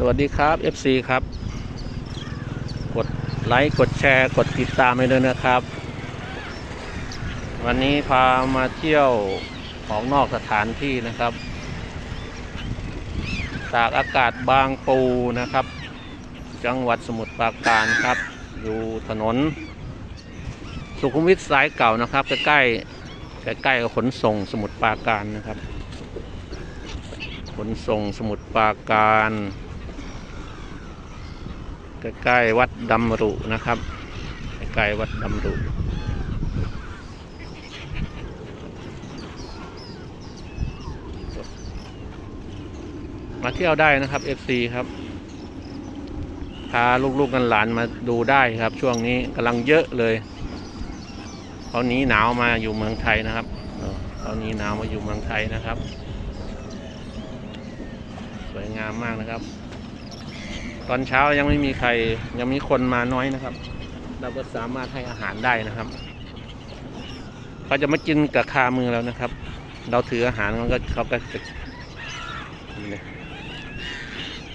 สวัสดีครับ FC ครับ กดไลค์กดแชร์ กดติดตามให้ด้วยนะครับ วันนี้พามาเที่ยวของนอกสถานที่นะครับ ตากอากาศบางปูนะครับ จังหวัดสมุทรปราการครับ อยู่ถนน สุขุมวิทสายเก่านะครับ ใกล้ๆใกล้กับขนส่งสมุทรปราการนะครับขนส่งสมุทรปราการ ใกล้ๆวัดดำรุนะครับใกล้ๆวัดดำรุมาเที่ยวได้นะครับ FC ครับพาลูกๆกันหลานมาดูได้ครับ ช่วงนี้กำลังเยอะเลยเขาหนี้หนาวมาอยู่เมืองไทยนะครับเออเขาหนี้หนาวมาอยู่เมืองไทยนะครับ สวยงามมากนะครับ ตอนเช้ายังไม่มีใครยังมีคนมาน้อยนะครับ เราก็สามารถให้อาหารได้นะครับเขาจะมากินกับคามือแล้วนะครับ เราถืออาหารมันก็เขาก็จะ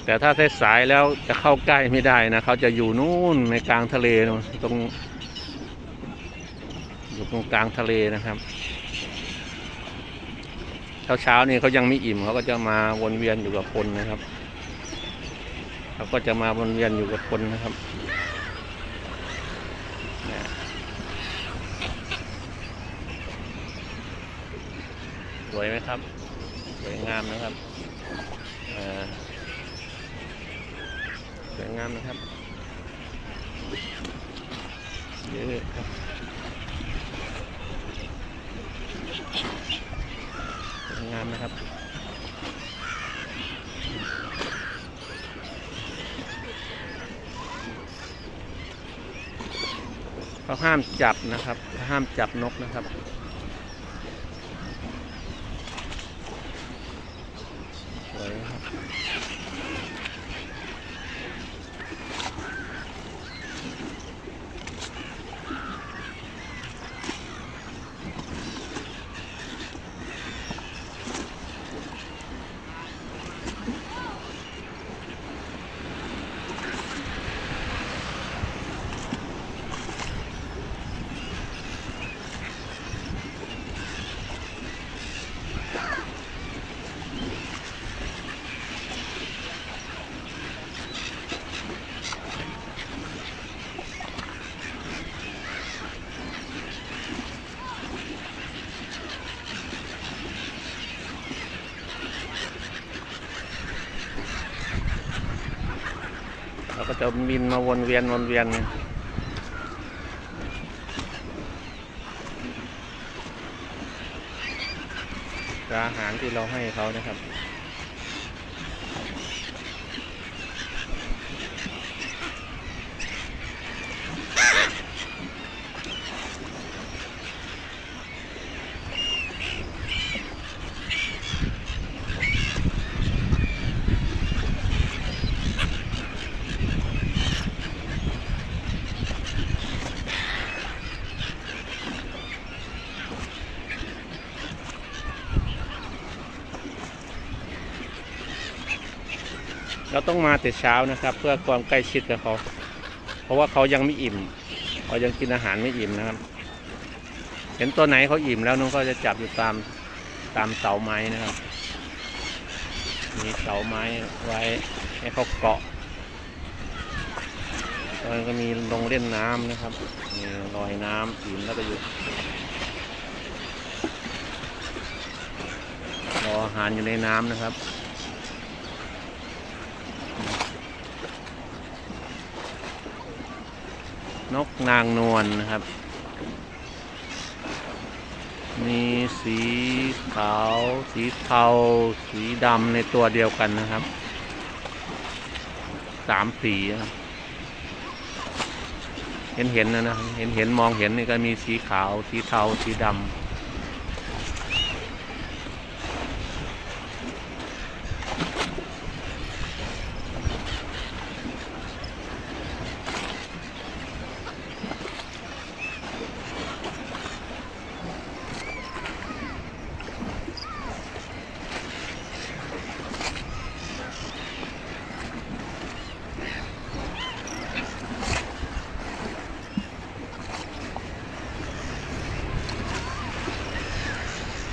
แต่ถ้าสายแล้วจะเข้าใกล้ไม่ได้นะเขาจะอยู่นู่นในกลางทะเลตรงอยู่ตรงกลางทะเลนะครับ เช้าเช้านี่เขายังไม่อิ่มเขาก็จะมาวนเวียนอยู่กับคนนะครับ เขาก็จะมาวนเวียนอยู่กับคนนะครับสวยไหมครับ สวยงามนะครับสวยงามนะครับเยอะครับสวยงามนะครับ เขาห้ามจับนะครับเขาห้ามจับนกนะครับ ก็จะบินมาวนเวียนวนเวียนอาหารที่เราให้เขานะครับ เราต้องมาแต่เช้านะครับ เพื่อความใกล้ชิดกับเขา เพราะว่าเขายังไม่อิ่มเขายังกินอาหารไม่อิ่มนะครับ เห็นตัวไหนเขาอิ่มแล้วน้องก็จะจับอยู่ตามตามเสาไม้นะครับ มีเสาไม้ไว้ให้เขาเกาะตอนก็มีลงเล่นน้ำนะครับมีลอยน้ำอิ่มแล้วก็อยู่รออาหารอยู่ในน้ำนะครับ นกนางนวลนะครับ มีสีขาว สีเทา สีดำในตัวเดียวกันนะครับสามสีเห็นเห็นนะนะ เห็นเห็นมองเห็นนี่ก็มีสีขาว สีเทา สีดำ